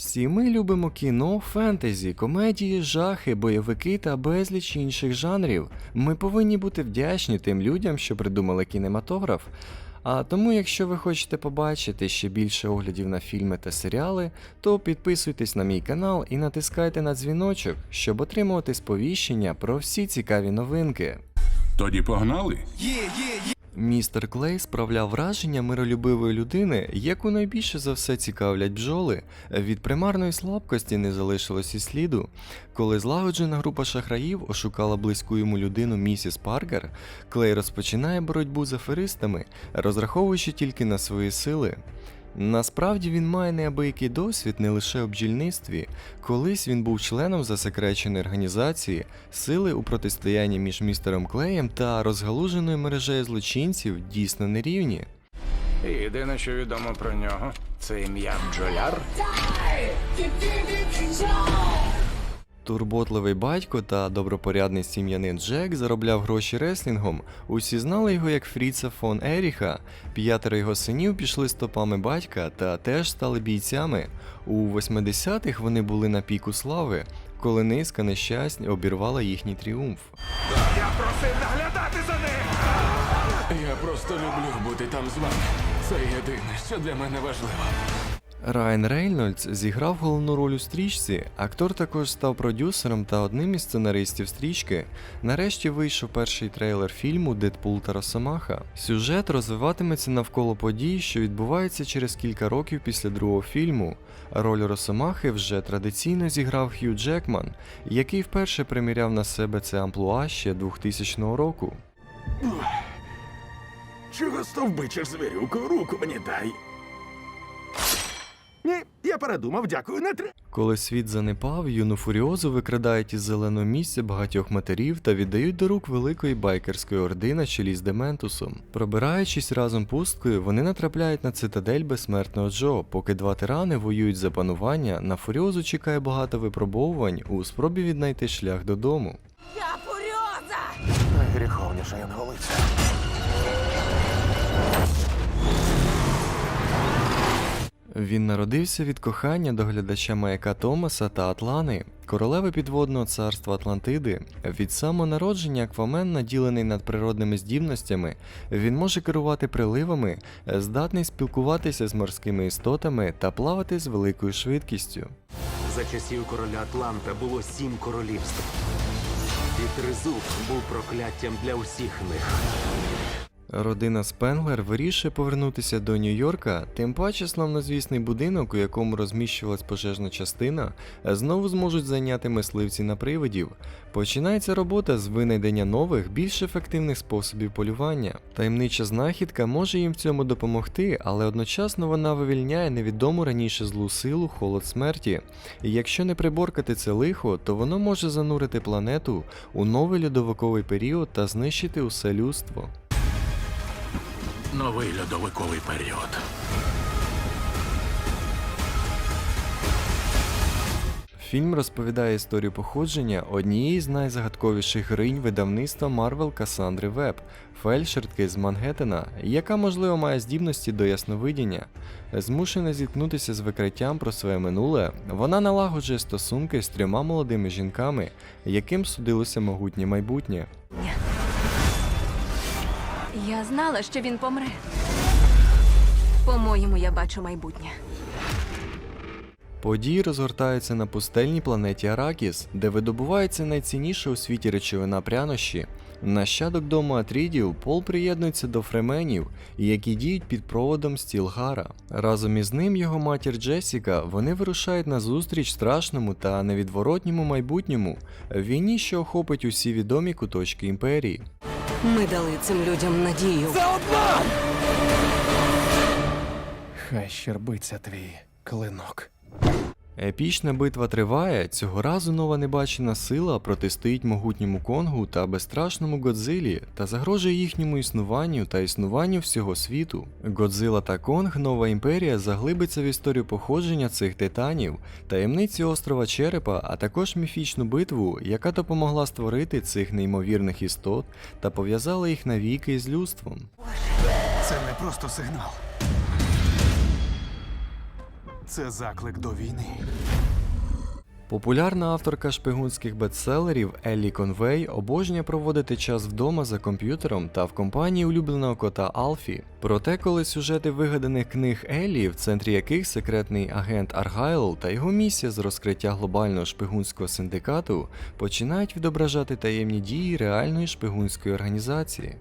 Всі ми любимо кіно, фентезі, комедії, жахи, бойовики та безліч інших жанрів. Ми повинні бути вдячні тим людям, що придумали кінематограф. А тому, якщо ви хочете побачити ще більше оглядів на фільми та серіали, то підписуйтесь на мій канал і натискайте на дзвіночок, щоб отримувати сповіщення про всі цікаві новинки. Тоді погнали? Містер Клей справляв враження миролюбивої людини, яку найбільше за все цікавлять бджоли. Від примарної слабкості не залишилось і сліду. Коли злагоджена група шахраїв ошукала близьку йому людину місіс Паркер, Клей розпочинає боротьбу з аферистами, розраховуючи тільки на свої сили. Насправді він має неабиякий досвід не лише у бджільництві. Колись він був членом засекреченої організації, сили у протистоянні між містером Клеєм та розгалуженою мережею злочинців дійсно нерівні. Єдине, що відомо про нього, це ім'я бджоляр. Турботливий батько та добропорядний сім'янин Джек заробляв гроші реслінгом. Усі знали його як Фріца фон Еріха. П'ятеро його синів пішли стопами батька та теж стали бійцями. У 80-х вони були на піку слави, коли низка нещасть обірвала їхній тріумф. Я просив наглядати за ним! Я просто люблю бути там з вами. Це єдине, що для мене важливо. Райан Рейнольдс зіграв головну роль у стрічці. Актор також став продюсером та одним із сценаристів стрічки. Нарешті вийшов перший трейлер фільму Дедпул та Росомаха. Сюжет розвиватиметься навколо подій, що відбуваються через кілька років після другого фільму. Роль Росомахи вже традиційно зіграв Хью Джекман, який вперше приміряв на себе це амплуа ще 2000 року. Чого стовбичиш звірюку? Руку мені дай. Ні, я передумав, дякую, не треба. Коли світ занепав, юну фуріозу викрадають із зеленого місця багатьох матерів та віддають до рук великої байкерської орди на чолі з Дементусом. Пробираючись разом пусткою, вони натрапляють на цитадель безсмертного Джо. Поки два тирани воюють за панування, на фуріозу чекає багато випробовувань у спробі віднайти шлях додому. Я фуріоза! Найгріховніша янголиця. Він народився від кохання до глядача маяка Томаса та Атлани, королеви підводного царства Атлантиди. Від самого народження Аквамен, наділений надприродними здібностями, він може керувати приливами, здатний спілкуватися з морськими істотами та плавати з великою швидкістю. За часів короля Атланта було сім королівств. І тризуб був прокляттям для усіх них. Родина Спенглер вирішує повернутися до Нью-Йорка, тим паче славнозвісний будинок, у якому розміщувалась пожежна частина, знову зможуть зайняти мисливці на привидів. Починається робота з винайдення нових, більш ефективних способів полювання. Таємнича знахідка може їм в цьому допомогти, але одночасно вона вивільняє невідому раніше злу силу холод смерті. І якщо не приборкати це лихо, то воно може занурити планету у новий льодовиковий період та знищити усе людство. Новий льодовиковий період. Фільм розповідає історію походження однієї з найзагадковіших героїнь видавництва Марвел Касандри Веб, фельдшерки з Мангеттена, яка можливо має здібності до ясновидіння. Змушена зіткнутися з викриттям про своє минуле, вона налагоджує стосунки з трьома молодими жінками, яким судилося могутнє майбутнє. Я знала, що він помре. По-моєму, я бачу майбутнє. Події розгортаються на пустельній планеті Аракіс, де видобувається найцінніша у світі речовина прянощі. Нащадок дому Атрідів Пол приєднується до фременів, які діють під проводом Стілгара. Разом із ним його матір Джесіка вони вирушають на зустріч страшному та невідворотньому майбутньому війні, що охопить усі відомі куточки імперії. Ми дали цим людям надію. Хай щербиться твій клинок. Епічна битва триває. Цього разу нова небачена сила протистоїть могутньому Конгу та безстрашному Годзилі та загрожує їхньому існуванню та існуванню всього світу. Годзила та Конг, нова імперія, заглибиться в історію походження цих титанів, таємниці острова Черепа, а також міфічну битву, яка допомогла створити цих неймовірних істот та пов'язала їх навіки з людством. Це не просто сигнал. Це заклик до війни. Популярна авторка шпигунських бестселерів Еллі Конвей обожнює проводити час вдома за комп'ютером та в компанії улюбленого кота Алфі. Проте, коли сюжети вигаданих книг Еллі, в центрі яких секретний агент Аргайл та його місія з розкриття глобального шпигунського синдикату починають відображати таємні дії реальної шпигунської організації.